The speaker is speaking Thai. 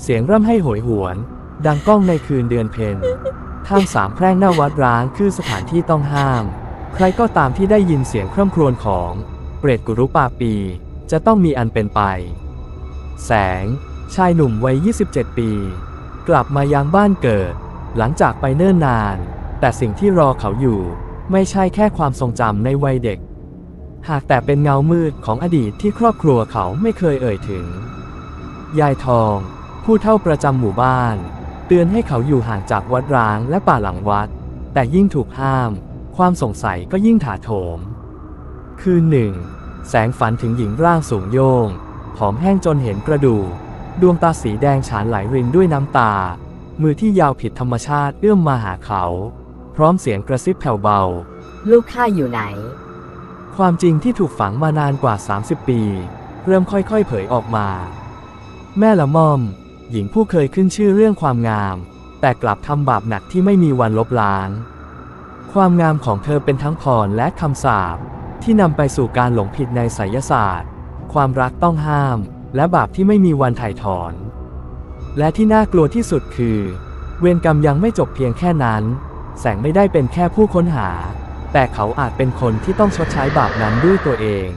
เสียงร่ำให้โหยหวน ดังก้องในคืนเดือนเพ็ญทางสามแพร่งหน้าวัดร้างคือสถานที่ต้องห้าม ใครก็ตามที่ได้ยินเสียงคร่ำครวญของเปรตกุรุปาปี จะต้องมีอันเป็นไป แสง ชายหนุ่มวัย 27 ปี กลับมายังบ้านเกิด หลังจากไปเนิ่นนาน แต่สิ่งที่รอเขาอยู่ ไม่ใช่แค่ความทรงจำในวัยเด็ก หากแต่เป็นเงามืดของอดีตที่ครอบครัวเขาไม่เคยเอ่ยถึง ยายทอง ผู้เท่าประจำหมู่บ้าน เตือนให้เขาอยู่ห่างจากวัดร้างและป่าหลังวัด แต่ยิ่งถูกห้าม ความสงสัยก็ยิ่งถาโถม คืนหนึ่ง แสงฝันถึงหญิงร่างสูงโยง ผอมแห้งจนเห็นกระดูก ดวงตาสีแดงฉานไหลรินด้วยน้ำตา มือที่ยาวผิดธรรมชาติเอื้อมมาหาเขา พร้อมเสียงกระซิบแผ่วเบา ลูกข้าอยู่ไหน ความจริงที่ถูกฝังมานานกว่า 30 ปี เริ่มค่อยๆ เผยออกมา แม่ละม่อม หญิงผู้เคยขึ้นชื่อเรื่องความงาม แต่กลับทำบาปหนักที่ไม่มีวันลบล้าง ความงามของเธอเป็นทั้งพรและคำสาปที่นำไปสู่การหลงผิดในไสยศาสตร์ ความรักต้องห้าม และบาปที่ไม่มีวันถ่ายถอน และที่น่ากลัวที่สุดคือ เวรกรรมยังไม่จบเพียงแค่นั้น แสงไม่ได้เป็นแค่ผู้ค้นหา แต่เขาอาจเป็นคนที่ต้องชดใช้บาปนั้นด้วยตัวเอง